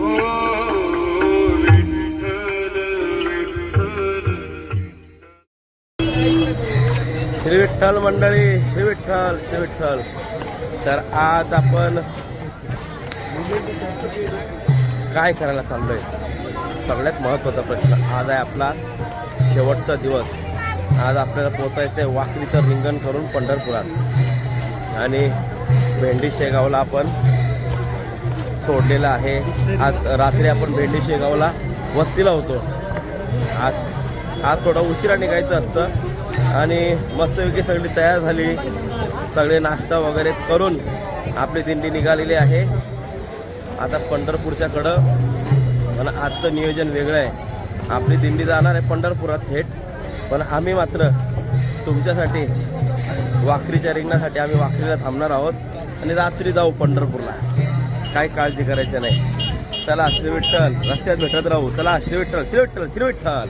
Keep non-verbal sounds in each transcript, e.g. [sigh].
श्री विठ्ठल मंडळी श्री विठ्ठल श्री विठ्ठल. तर आज आपण काय करायला चाललोय? सगळ्यात महत्त्वाचा प्रश्न. आज आहे आपला शेवटचा दिवस. आज आपल्याला पोचायचं आहे वाकरीचं रिंगण करून पंढरपुरात. आणि भेंडी शेगावला आपण सोडलेलं आहे. आज रात्री आपण भेंडी शेगावला वस्तीला होतो. आज आज थोडा उशिरा निघायचं असतं. आणि मस्तपैकी सगळी तयार झाली. सगळे नाश्ता वगैरे करून आपली दिंडी निघालेली आहे. आता पंढरपूरच्याकडं पण आजचं नियोजन वेगळं आहे. आपली दिंडी जाणार आहे पंढरपुरात थेट. पण आम्ही मात्र तुमच्यासाठी वाखरीच्या रिंगणासाठी आम्ही वाखरीला थांबणार आहोत. आणि रात्री जाऊ पंढरपूरला. काय काळजी करायची नाही. चला श्री विठ्ठल रस्त्यात भेटत राहू. चला श्री विठ्ठल श्री विठ्ठल श्री विठ्ठल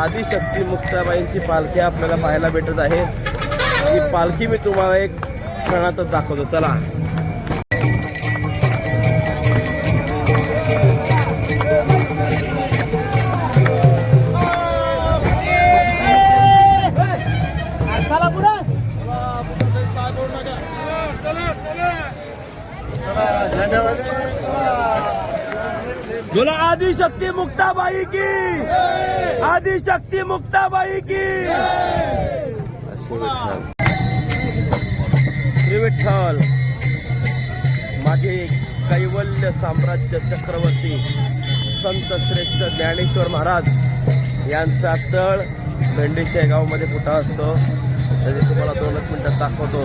आदिशक्ती मुक्ताबाईंची पालखी आपल्याला पाहायला भेटत आहे. ही पालखी मी तुम्हाला एक क्षणातच दाखवतो चला. बोला आदिशक्ती मुक्ताबाई की? आदिशक्ती मुक्ताबाई की? श्री विठ्ठल माझे कैवल्य साम्राज्य चक्रवर्ती संत श्रेष्ठ ज्ञानेश्वर महाराज यांचा तळ भेंडी शेगावमध्ये कुठं असतो. त्याचे तुम्हाला दोनच मिनटात दाखवतो.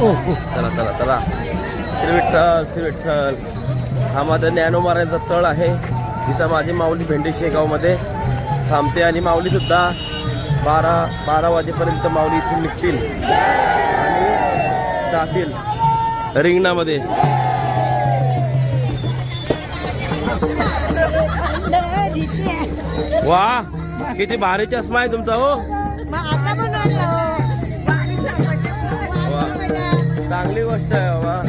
हो, हो. चला चला चला. श्री विठ्ठल श्री विठ्ठल हा माझा ज्ञानोबारांचा तळ आहे. तिथं माझी माऊली भेंडी शेगावमध्ये थांबते आणि माऊली सुद्धा बारा बारा वाजेपर्यंत माऊली इथून निघतील. आणि जातील. रिंगणामध्ये. वा किती भारी चष्मा आहे तुमचा हो. वा चांगली गोष्ट आहे. बाबा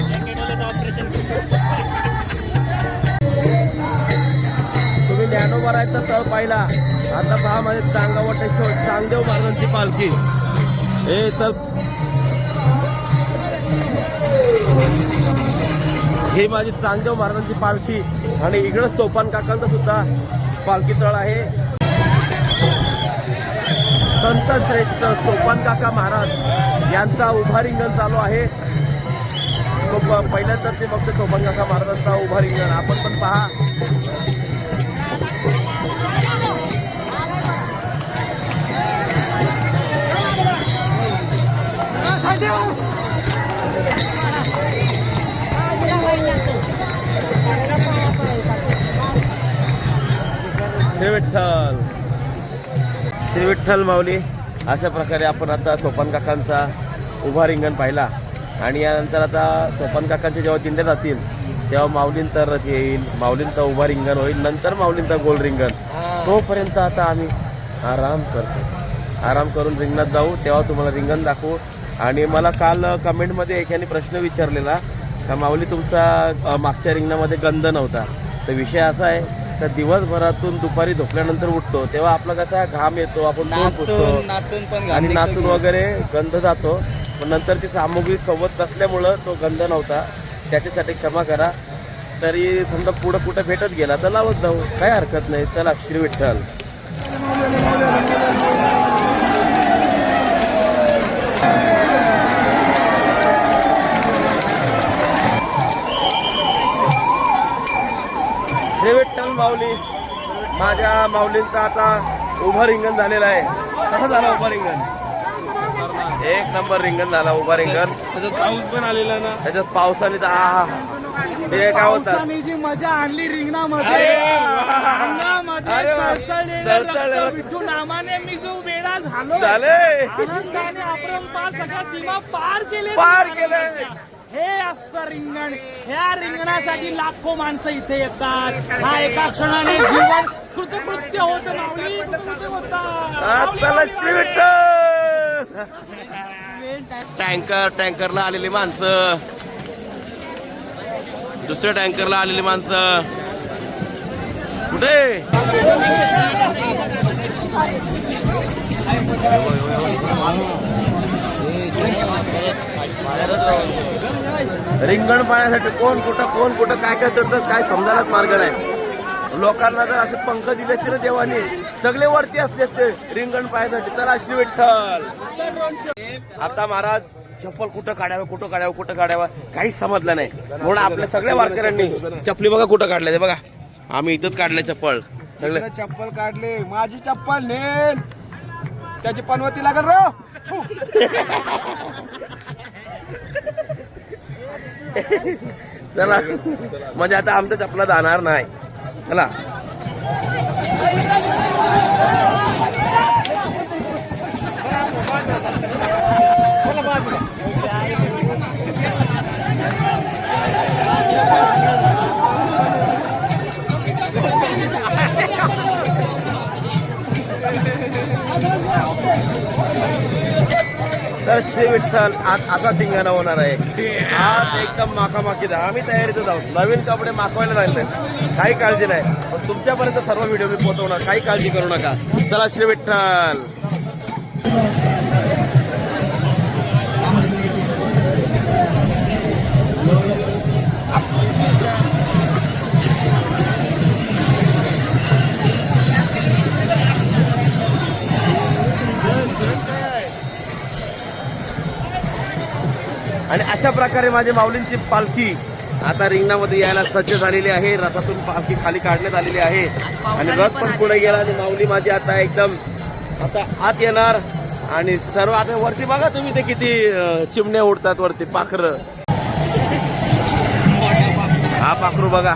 तुम्ही ज्ञानोबारायचा तळ पाहिला. आता पहा माझे चांगावटेश्वर चांगदेव महाराजांची पालखी. हे तर ही माझी चांगदेव महाराजांची पालखी आणि इकडं सोपान काकांचा सुद्धा पालखी तळ आहे. संत श्रेष्ठ सोपान काका महाराज यांचा उभा रिंगण चालू आहे. तो पहिल्यांदा ते फक्त सोपान काका महाराजांचा उभा रिंगण आपण पण पहा. श्री विठ्ठल श्री विठ्ठल माऊली अशा प्रकारे आपण आता सोपान काकांचा उभा रिंगण पाहिला. आणि यानंतर आता सोपान काकांचे जेव्हा दिंड्या जातील तेव्हा माऊलींचा रथ येईल माऊलींचा उभा रिंगण होईल नंतर माऊलींचा गोल रिंगण. तोपर्यंत आता आम्ही आराम करतो. आराम करून रिंगणात जाऊ तेव्हा तुम्हाला रिंगण दाखवू. आणि मला काल कमेंटमध्ये एकाने प्रश्न विचारलेला. का माऊली तुमचा मागच्या रिंगणामध्ये गंध नव्हता. तर विषय असा आहे तर दिवसभरातून दुपारी झोपल्यानंतर उठतो तेव्हा आपला कसा घाम येतो आपण नाचून आणि नाचून. वगैरे गंध जातो. पण नंतर ती सामुग्री सोबत नसल्यामुळं तो गंध नव्हता. त्याच्यासाठी क्षमा करा. तरी समजा पुढं कुठं भेटत गेला तर लावत जाऊ. काय हरकत नाही. चला श्री विठ्ठल. विठ्ठल माऊली. माझ्या माऊलींचा आता उभं रिंगण झालेलं आहे. कसं झालं उभं रिंगण? एक नंबर रिंगण झाला उभा रिंगण. त्याच्यात पाऊस पण आलेला ना. त्याच्यात पावसाने तर आहा. ते काय होतात पावसाने जी मजा आणली रिंगणामध्ये अरे वा. अंगामध्ये अरे वा. सळसळलेलं सळसळलेलं. रक्त विठू नामाने मी जो वेळ वेळा झालो. झाले आनंदाने अपरंपार सगळ्या सीमा पार केले पार केले. हे असतं रिंगण. ह्या रिंगणासाठी लाखो माणसं इथे येतात. हा एका क्षणाने जीवन कृतकृत्य होत. माऊली कृतकृत्य होतात. टँकर टँकरला आलेली माणसं. दुसऱ्या टँकरला आलेली माणसं. कुठे? रिंगण पाण्यासाठी कोण कुठं कोण कुठं काय काय चढतात काय समजायलाच मार्ग नाही. लोकांना जर असे पंख दिले असते ना देवाने सगळे वरती असले असते रिंगण पायासाठी तर अशी विठ्ठल. आता महाराज चप्पल कुठं काढावं कुठं काढावं कुठं काढावं काहीच समजलं नाही. म्हणून आपल्या सगळ्या वारकऱ्यांनी चपली बघा कुठं काढल्या ते बघा. आम्ही इथंच काढले चप्पल. सगळे चप्पल काढले माझी चप्पल नेल. त्याची पनवती लागल रो. चला. म्हणजे आता आमचं चपला जाणार नाही. चला. तर श्री विठ्ठल आज असा धिंगाणा होणार आहे. आज एकदम माखामाखी द्या आम्ही तयारीतच आहोत नवीन कपडे मागवायला राहिले काही काळजी नाही. पण तुमच्यापर्यंत सर्व व्हिडिओ मी पोहोचवणार. काही काळजी करू नका. चला श्री विठ्ठल. आणि अशा प्रकारे माझी माऊलींची पालखी आता रिंगणामध्ये यायला सज्ज झालेली आहे. रथातून पालखी खाली काढण्यात आलेली आहे. आणि रथ पण पुढे गेला आणि माऊली माझी आता एकदम आता आत येणार. आणि सर्व आता वरती बघा तुम्ही ते किती चिमण्या उडतात वरती पाखरं. हा पाखरू बघा.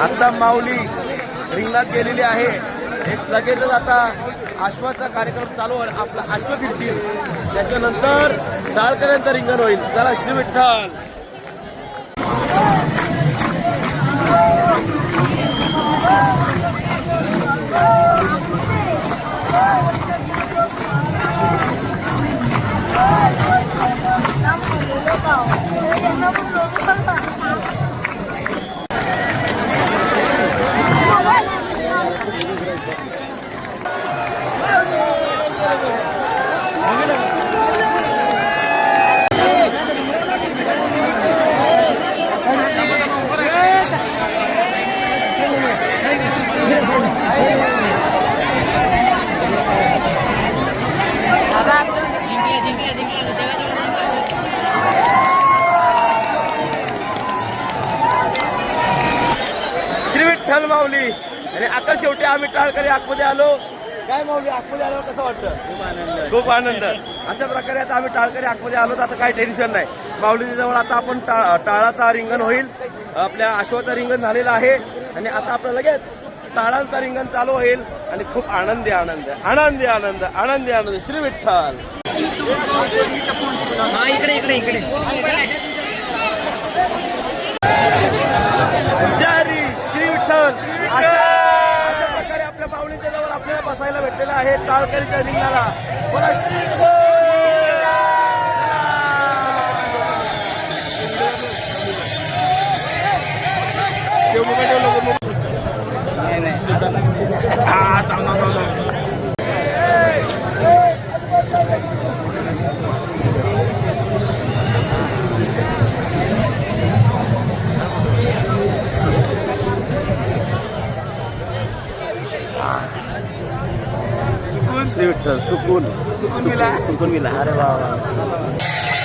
आत्ता माऊली रिंगणात गेलेली आहे. एक लगेचच आता आश्वाचा कार्यक्रम चालू होईल. आपला आश्व फिरतील. त्याच्यानंतर टाळकऱ्यांचं रिंगण होईल. चला श्री विठ्ठल. खूप आनंद. अशा प्रकारे आता आम्ही टाळकरी आतमध्ये आलो तर आता काही टेन्शन नाही. माऊलीच्या जवळ आता आपण टा टाळाचा रिंगण होईल. आपल्या अश्वाचं रिंगण झालेलं आहे. आणि आता आपलं लगेच टाळांचा रिंगण चालू होईल. आणि खूप आनंदी आनंद. आनंदी आनंद. आनंदी आनंद. श्री विठ्ठल. इकडे इकडे इकडे जारी श्री विठ्ठल अशा अशा प्रकारे आपल्या पाहुणीच्या जवळ आपल्याला बसायला भेटलेलं आहे टाळकरीच्या रिंगणाला. बोला श्री विठ्ठल सुकून सुकून मिला सुकून मिला अरे वा वा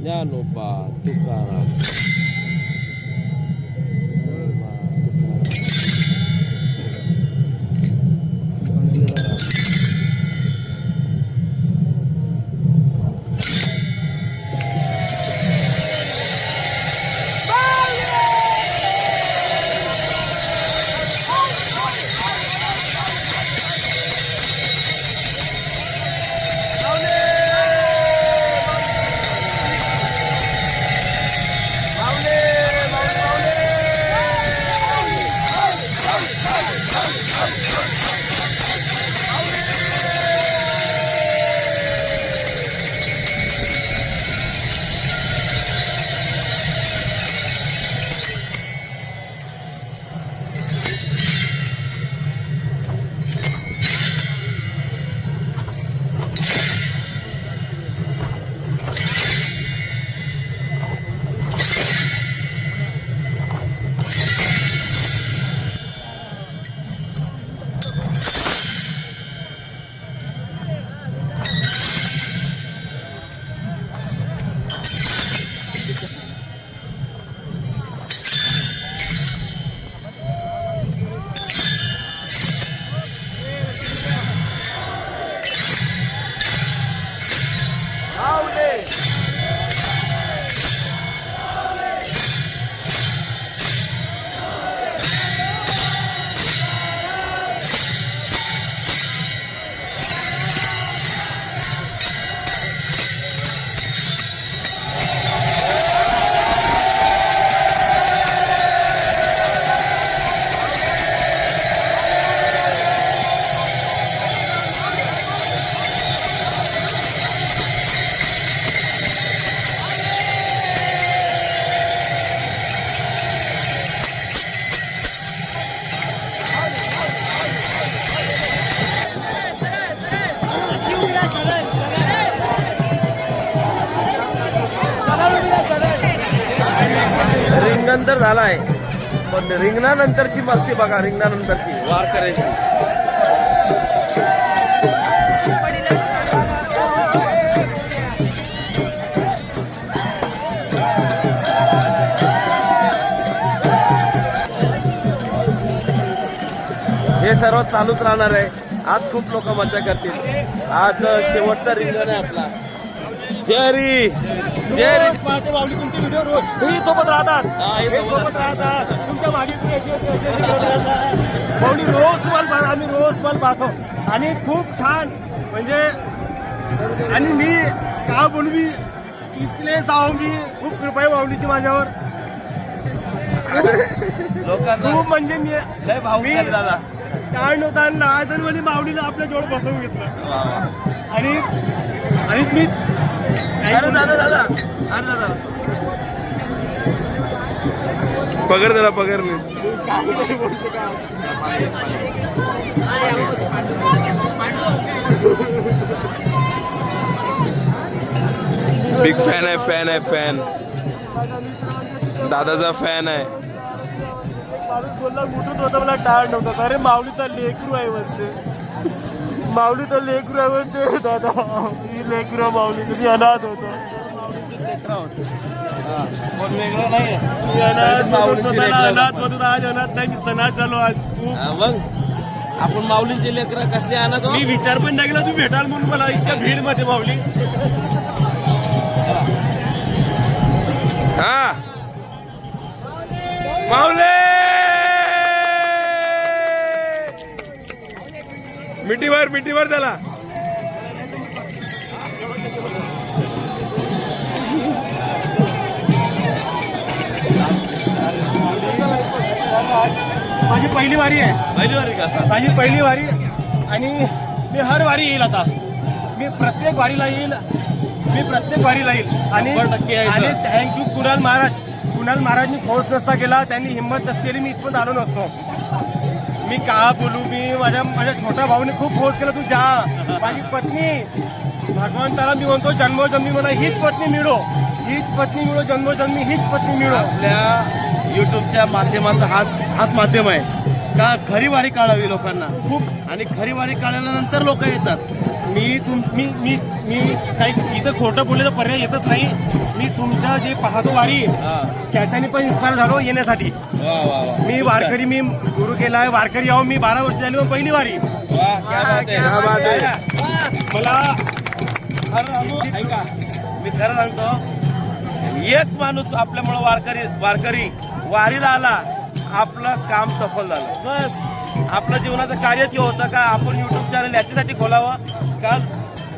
ज्ञानोबा तुकाराम रिंगणानंतरची बघा रिंगणानंतरची वार करायची. हे सर्व चालूच राहणार आहे. आज खूप लोक मजा करतील. आज शेवटचा रिंगण आहे आपला. जरी जरी तुम्ही सोबत राहतात. हा, सोबत राहतात. तुमच्या मागे तुम्ही अशी- अशी- अशी- अशी करत राहतात. रोज तुम्हाला आम्ही रोज तुम्हाला पाहतो. आणि खूप छान. म्हणजे आणि मी का बोलू मी इथले जाऊ मी खूप कृपा आहे माऊलीची माझ्यावर. लोकांना खूप म्हणजे मी लय भाऊ मी दादा. काय नव्हता लहान म्हणजे माऊलीला आपल्या जवळ बसवून घेतलं. आणि आणि मी अरे दादा दादा. अरे दादा. पकड त्याला पकड मी बिग फॅन आहे फॅन आहे फॅन दादाचा फॅन आहे. बोलला उठून होता मला टाळ नव्हता अरे माऊलीचा लेकरू आहे म्हणते माऊलीचा लेकरू आहे म्हणते दादा. ही लेकरू माऊली तुम्ही अनाथ होतो. कोण वेगळं नाही. मी अनाथ होतो, स्वतःला अनाथ होतो आज अनाथ नाही सणा चालू आज. मग? आपण माऊलींचे लेकरं कसले आणत हो? मी विचार पण नाही केला तुम्ही भेटाल म्हणून मला इतक्या भीडमध्ये माऊली. हा. माऊले! मिठीवर मिठीवर त्याला. माझी पहिली वारी आहे. पहिली वारी का माझी पहिली वारी आणि मी हर वारी येईल आता. मी प्रत्येक वारीला येईल. मी प्रत्येक वारीला येईल. आणि शंभर टक्के यायचं. आणि थँक्यू कुणाल महाराज. कुणाल महाराजनी फोर्स नसता केला. त्यांनी हिंमत नसलेली मी इथपर्यंत आलो नसतो. मी का बोलू? मी माझ्या माझ्या छोट्या भाऊने खूप फोर्स केला. तू जा. माझी पत्नी. भगवंताला मी म्हणतो जन्मोजन्मी मला हीच पत्नी मिळो. हीच पत्नी मिळो जन्मोजन्मी हीच पत्नी मिळो. आपल्या युट्यूबच्या माध्यमाचा हाच हाच माध्यम आहे. का खरी वारी काढावी लोकांना? खूप. आणि खरी वारी काढल्यानंतर लोक येतात. मी तुम मी मी मी काही इथं खोटं बोलायचा पर्याय येतच नाही. मी तुमचं जे पाहतो वारी त्याच्याने पण इन्स्पायर झालो येण्यासाठी. मी वारकरी मी गुरु केला आहे वारकरी आहो मी बारा वर्ष झाली पहिली वारी. मला मी खरं सांगतो. एक माणूस आपल्यामुळं वारकरी वारकरी वारीला आला आपलं काम सफल झालं. बस. आपलं जीवनाचं कार्य ते होतं का? आपण युट्यूब चॅनल याच्यासाठी खोलावं. का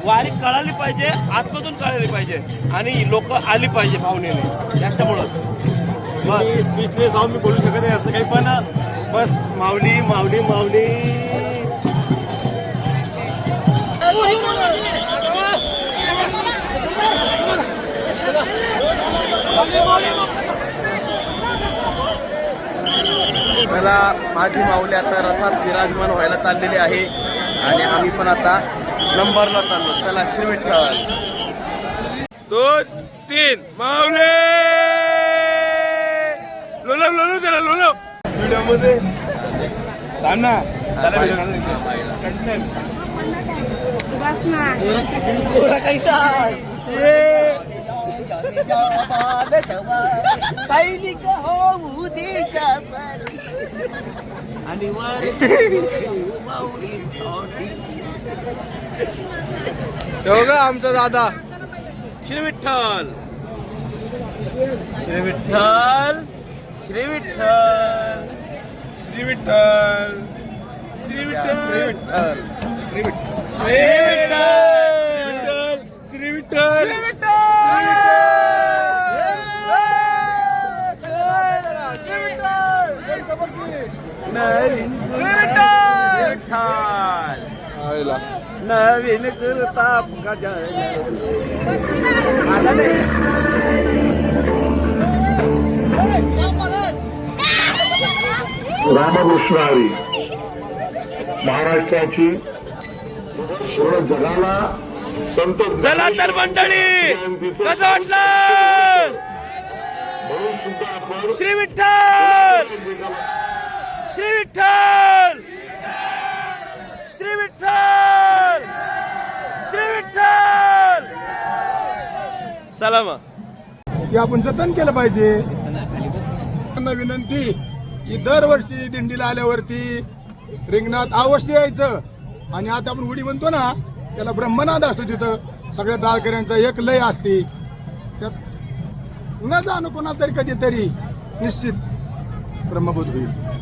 वारी कळाली पाहिजे आतमधून कळाली पाहिजे. आणि लोक आली पाहिजे भावनेने. त्याच्यामुळं मी स्पीचलेस आहो मी बोलू शकत नाही असं काही पण बस माऊली. माऊली माऊली. मला माझी माऊली आता रथात विराजमान व्हायला चाललेली आहे. आणि आम्ही पण आता नंबरला चाललो. चला श्री विठ्ठल दोन तीन. माऊले! लोलो लोलो करा लोलो व्हिडिओमध्ये थांब ना सैनिक देशासाठी आणि वर थोडी. आमचा दादा श्री विठ्ठल श्री विठ्ठल श्री विठ्ठल श्री विठ्ठल श्री विठ्ठल श्री विठ्ठल श्री विठ्ठल श्री विठ्ठल श्री विठ्ठल नवीन करता रामकृष्ण हरी महाराष्ट्राची पूर्ण जगाला संत चला तर मंडळी कसं वाटलं? म्हणून सुद्धा आपण श्री विठ्ठल! विठ्ठल! श्री विठ्ठल! श्री विठ्ठल! चला मग. की आपण जतन केलं पाहिजे. त्यांना विनंती की दरवर्षी दिंडीला आल्यावरती रिंगणात अवश्य यायचं. आणि आता आपण उडी म्हणतो ना त्याला ब्रह्मनाद असतो तिथं. सगळ्या डाळकऱ्यांचा एक लय असते. त्यात न जाणं कोणाला तरी कधीतरी निश्चित ब्रह्मबोध होईल.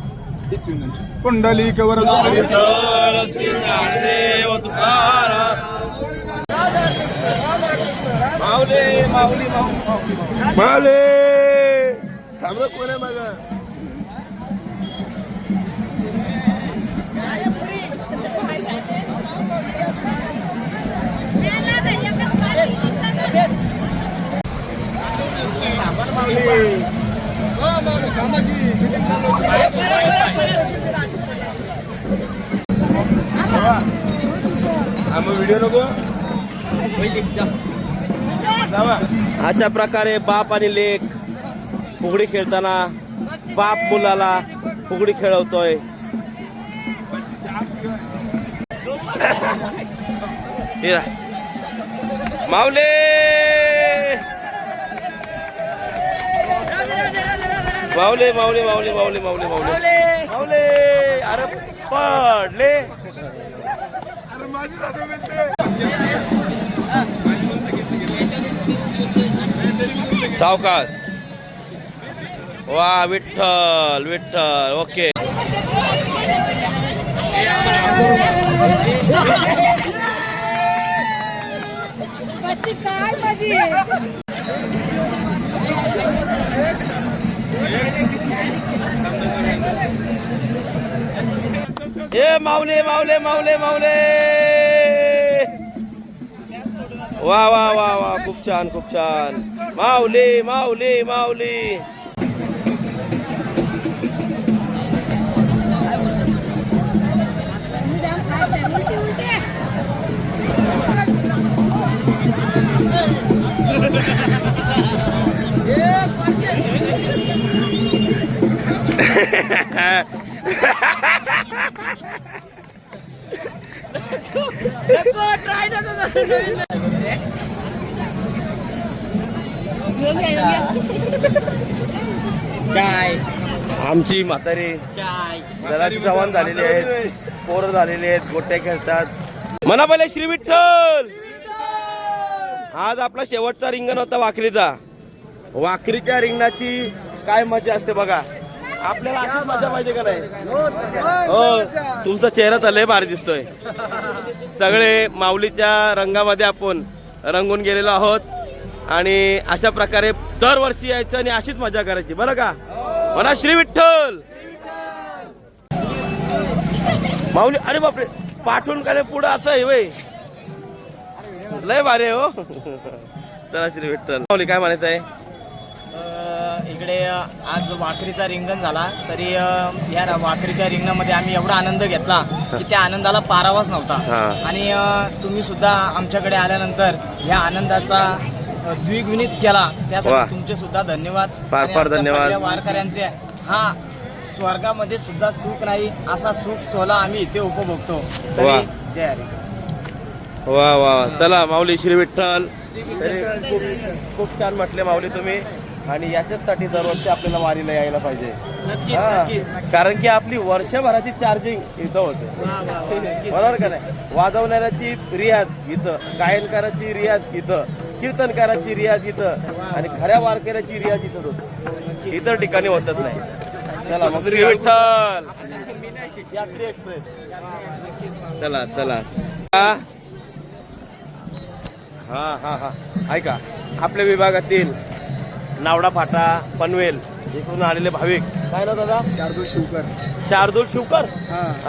कुंडली कवर माऊले माऊली माऊले थांब रे, कोण आहे माझा व्हिडिओ नको? अशा प्रकारे बाप आणि लेख फुगडी खेळताना बाप मुलाला फुगडी खेळवतोय. हे राह. माऊले! माऊले माऊले माऊले माऊले माऊले माऊले. माऊले! अरे पडले. सावकाश. वा विठ्ठल विठ्ठल ओके. ए माऊले माऊले माऊले माऊले. वा वा वा वा खूप छान खूप छान. माऊली माऊली माऊली. ट्राय काय आमची म्हातारी. काय जरा जवान झालेली आहेत. पोरं झालेली आहेत. गोट्या खेळतात. म्हणा पहिले श्री विठ्ठल. आज आपला शेवटचा रिंगण होता वाखरीचा वाखरीच्या रिंगणाची काय मजा असते बघा. आपल्याला अशीच मजा पाहिजे का नाही? हो तुमचा चेहरा तर लय भारी दिसतोय. सगळे माऊलीच्या रंगामध्ये आपण रंगून गेलेलो आहोत. आणि अशा प्रकारे दरवर्षी यायचं आणि अशीच मजा करायची. बरं का? म्हणा श्री विठ्ठल. माऊली अरे बापरे पाठवून काय पुढं? असं आहे वय. लय भारी हो. [laughs] चला श्री विठ्ठल. माऊली काय म्हणायचं आहे इकडे आज वाखरीचा रिंगण झाला. तरी या वाखरीच्या रिंगणामध्ये आम्ही एवढा आनंद घेतला की त्या आनंदाला पारावाच नव्हता. आणि तुम्ही सुद्धा आमच्याकडे आल्यानंतर या आनंदाचा द्विगुणित केला. त्यासाठी तुमचे सुद्धा धन्यवाद. फार फार धन्यवाद. वारकऱ्यांचे हा स्वर्गामध्ये सुद्धा सुख नाही असा सुख सोहळा आम्ही इथे उपभोगतो. जय हरी. वा वा. चला माऊली श्री विठ्ठल. खूप खूप छान म्हटले माऊली तुम्ही. आणि याच्याचसाठी दरवर्षी आपल्याला वारीला यायला पाहिजे. नक्कीच हा. कारण की आपली वर्षभराची चार्जिंग इथं होते. [laughs] बरोबर का नाही? वाजवणाऱ्याची रियाज इथं गायनकाराची रियाज इथं कीर्तनकाराची रियाज इथं आणि खऱ्या वारकऱ्याची रियाज इथं होते. इतर ठिकाणी होतच नाही. चला मग श्री विठ्ठल! यात्री एक्सप्रेस. चला चला. हा हा हा हा. ऐका आपल्या विभागातील नावडा फाटा पनवेल. इकडून आलेले भाविक. काय ना दादा? शार्दूल शिवकर. शार्दूल शिवकर?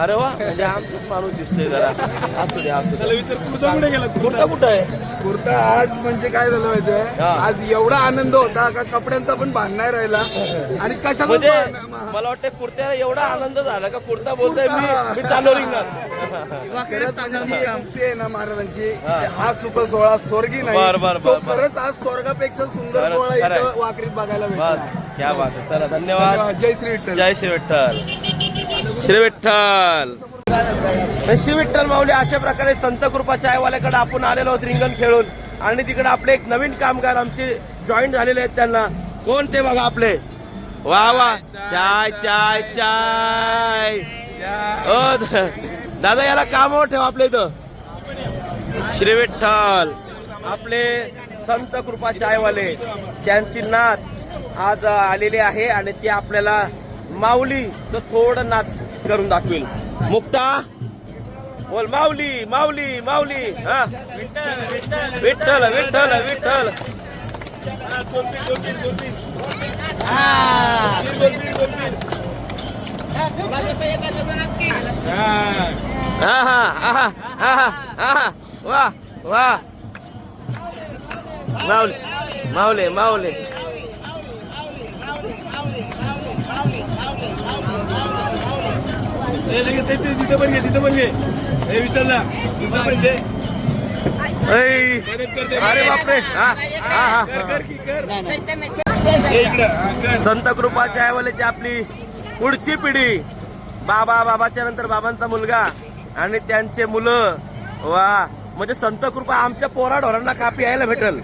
अरे वा म्हणजे आमचंच माणूस दिसतोय जरा. असू दे असू दे. कुठे गेला? कुठं कुठं आहे? कुर्ता आज म्हणजे काय झालं माहितीये? हा. आज एवढा आनंद होता का कपड्यांचा पण भान नाही राहिला. आणि कशाचा म्हणजे मला वाटतं कुर्त्याला एवढा आनंद झाला का कुर्ता बोलतोय मी मी चालू रिंगणार आहे ना महाराजांची हा. सुख सोहळा स्वर्गी नाही. बर, बर, तो बर, बर. खरंच आज स्वर्गापेक्षा सुंदर खरंच, सोहळा खरंय. इथं वाकरीत बघायला बस भेटला. क्या बात आहे चला धन्यवाद. जय श्री विठ्ठल. जय श्री विठ्ठल. श्री विठ्ठल. श्री विठ्ठल माऊली अशा प्रकारे संत कृपा चायवाल्याकडे आपण आलेलो आहोत रिंगण खेळून. आणि तिकडे आपले एक नवीन कामगार आमचे जॉईन झालेले आहेत त्यांना. कोण ते बघा आपले? वा वा. चाय चाय चाय. ओ दादा याला कामावर ठेवा आपल्या इथं. श्री विठ्ठल. आपले संत कृपा चायवाले. त्यांची नात आज आलेली आहे आणि ती आपल्याला माऊली तर थोडं नाच करून दाखवेल. मुक्ता बोल माऊली माऊली माऊली हा. विठ्ठल विठ्ठल विठ्ठल. वा वा. माऊले माऊले माऊले. तिथं पण घे तिथं पण घे. हे विशालला. तिथं पण घे. ऐ, अरे बापरे. हा हा हा. संत कृपा चायवाल्याची आपली पुढची पिढी. बाबा बाबाच्या नंतर बाबांचा मुलगा आणि त्यांचे मुलं. वा. म्हणजे संत कृपा आमच्या पोरा ढोरांना कापी यायला भेटल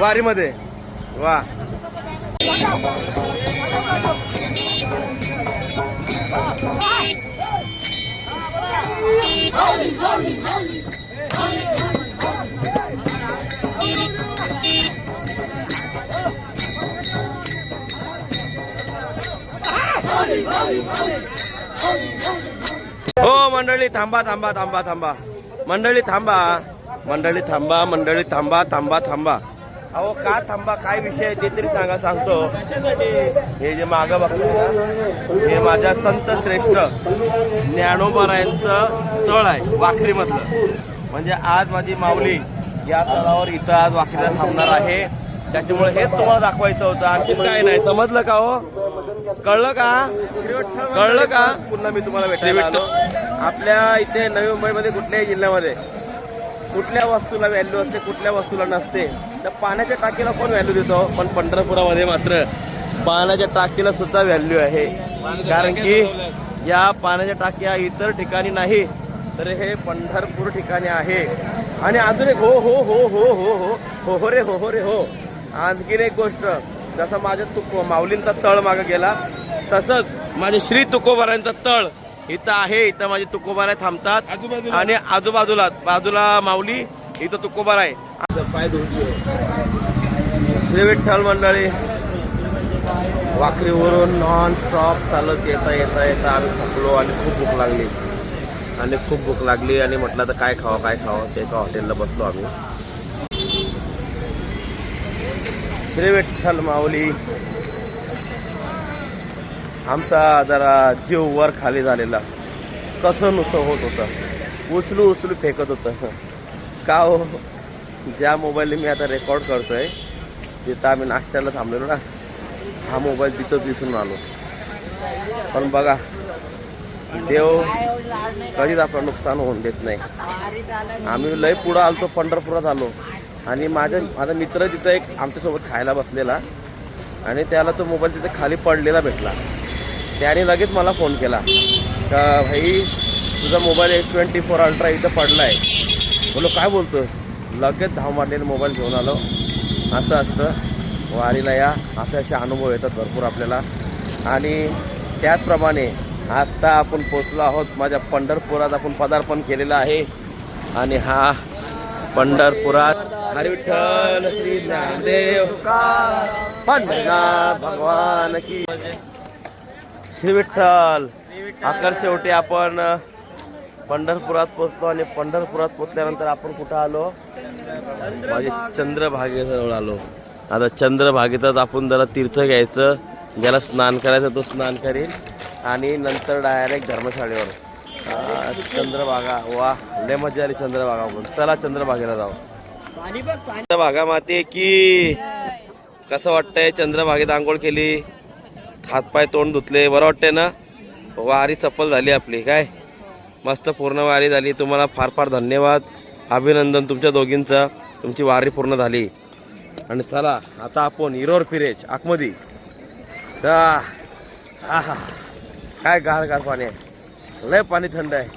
वारीमध्ये. वा. हो मंडळी थांबा थांबा थांबा थांबा. मंडळी थांबा. मंडळी थांबा मंडळी थांबा थांबा थांबा. अहो का थांबा काय विषय आहे ते तरी सांगा सांगतो. हे जे मागं बघताय ना, हे माझ्या संत श्रेष्ठ ज्ञानोबरायांचं तळ आहे वाखरीमधलं. म्हणजे आज माझी माऊली या तळावर इथं आज वाखरीला थांबणार आहे. त्याच्यामुळे हेच तुम्हाला दाखवायचं होतं. आणखी काय नाही समजलं का हो? कळलं का? कळलं का? पुन्हा मी तुम्हाला भेटायला आलो. आपल्या इथे नवी मुंबईमध्ये कुठल्याही जिल्ह्यामध्ये कुठल्या वस्तूला व्हॅल्यू असते कुठल्या वस्तूला नसते. तर पाण्याच्या टाकीला कोण व्हॅल्यू देतो? पण पंढरपुरामध्ये मात्र पाण्याच्या टाकीला सुद्धा व्हॅल्यू आहे. कारण की या पाण्याच्या टाक्या इतर ठिकाणी नाही तर हे पंढरपूर ठिकाणी आहे. आणि अजून एक हो हो हो हो हो हो हो हो रे हो हो रे हो. आणखीन एक गोष्ट जसं माझ्या तुक माऊलींचा तळ मागं गेला तसंच माझे श्री तुकोबारांचा तळ इथं आहे. इथं माझे तुकोबारा थांबतात. आणि आजूबाजूला बाजूला माऊली इथं तुकोबार आहे. पाय श्री विठ्ठल मंडळी. वाकरीवरून नॉन स्टॉप चालत येता येता येता आम्ही थकलो आणि खूप भूक लागली. आणि खूप भूक लागली आणि म्हटलं तर काय खावं काय खावं? ते एका हॉटेलला बसलो आम्ही. श्री विठ्ठल माऊली. आमचा जरा जीव वर खाली झालेला. कसं नुसं होत होतं. उचलू उचलू फेकत होतं. का हो? ज्या मोबाईलने मी आता रेकॉर्ड करतोय तिथं आम्ही नाश्त्याला थांबलेलो ना. हा मोबाईल तिथंच दिसून आलो. पण बघा देव कधीच आपलं नुकसान होऊन देत नाही. आम्ही लय पुढं आलतो पंढरपुरात आलो. आणि माझ्या माझा मित्र तिथं एक आमच्यासोबत खायला बसलेला. आणि त्याला तो मोबाईल तिथे खाली पडलेला भेटला. त्याने लगेच मला फोन केला. का भाई तुझा mobile S twenty four ultra इथं पडला आहे बोलो काय बोलतो लगेच धाव मारलेलं मोबाईल घेऊन आलो. असं असतं. वारीला या. असे असे अनुभव येतात भरपूर आपल्याला. आणि त्याचप्रमाणे आत्ता आपण पोचलो आहोत. माझ्या पंढरपुरात आपण पदार्पण केलेलं आहे. आणि हा पंढरपुरात हरिविठ्ठल श्री ज्ञानदेव पंढरनाथ भगवान की श्री विठ्ठल अखेर शेवटी आपण पंढरपुरात पोचतो आणि पंढरपुरात पोचल्यानंतर आपण कुठं आलो? माझे चंद्रभागेजवळ आलो. आता चंद्रभागेतच आपण जरा तीर्थ घ्यायचं ज्याला स्नान करायचं तो स्नान करेल आणि नंतर डायरेक्ट धर्मशाळेवर. चंद्रभागा वा लय मजा आली चंद्रभागा चला चंद्रभागेला जाऊ. चंद्रभागा माते की कसं वाटतंय चंद्रभागेत आंघोळ केली? हातपाय तोंड धुतले बरं वाटतंय ना? वारी चप्पल झाली आपली काय? मस्त पूर्ण वारी झाली. तुम्हाला फार फार धन्यवाद. अभिनंदन तुमच्या दोघींचं. तुमची वारी पूर्ण झाली. आणि चला आता आपण इरोर फिरेच आतमध्ये. हा आहा. काय गार गार पाणी आहे. लय पाणी थंड आहे.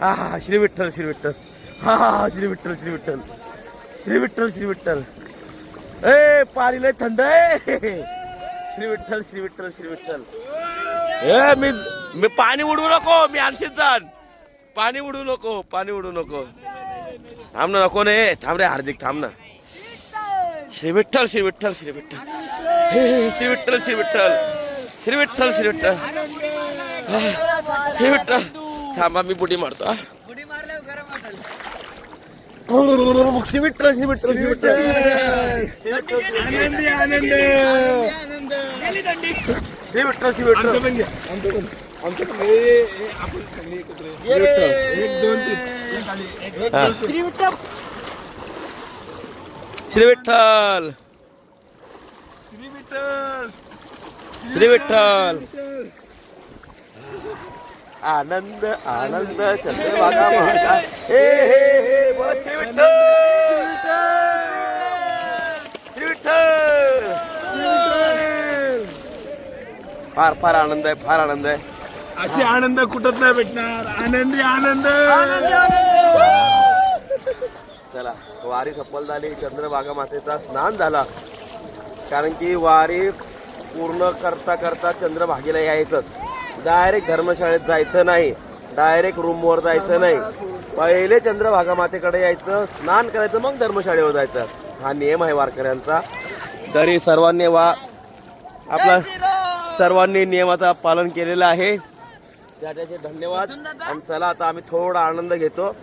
हा हा श्री विठ्ठल श्री विठ्ठल. हा हा हा श्री विठ्ठल श्री विठ्ठल. श्री विठ्ठल श्री विठ्ठल. ए पाणी लय थंड आहे. श्री विठ्ठल श्री विठ्ठल श्री विठ्ठल. ए मी मी पाणी उडवू नको मी आणखी जाण पाणी उडवू नको पाणी उडवू नको. थांब ना नको ने थांब रे हार्दिक थांब ना. श्री विठ्ठल श्री विठ्ठल श्री विठ्ठल. श्री विठ्ठल श्री विठ्ठल. श्री विठ्ठल श्री विठ्ठल. श्री विठ्ठल. थांबा मी बुडी मारतो. श्री विठ्ठल श्री विठ्ठल श्री विठ्ठल. आनंदी आनंद. श्री विठ्ठल श्री विठ्ठल. हे, हे, आपण सगळे एकत्र. एक दोन तीन. एक एक हा. श्री विठ्ठल श्री विठ्ठल. श्री विठ्ठल. श्री विठ्ठल. आनंद आनंद चंद्रभागा महाका हे हे हे बोला. श्री विठ्ठल. श्री विठ्ठल. फार फार आनंद आहे फार आनंद आहे. असे आनंद कुठंच नाही भेटणार. आनंदी आनंद. चला वारी सफल झाली. चंद्रभागा मातेचा स्नान झाला. कारण की वारी पूर्ण करता करता चंद्रभागेला यायचंच डायरेक्ट धर्मशाळेत जायचं नाही. डायरेक्ट रूमवर जायचं नाही. पहिले चंद्रभागा मातेकडे यायचं स्नान करायचं मग धर्मशाळेवर जायचं. हा नियम आहे वारकऱ्यांचा. तरी सर्वांनी वा आपला सर्वांनी नियमाचा पालन केलेलं आहे. त्याचे धन्यवाद. आणि चला आता आम्ही थोडा आनंद घेतो.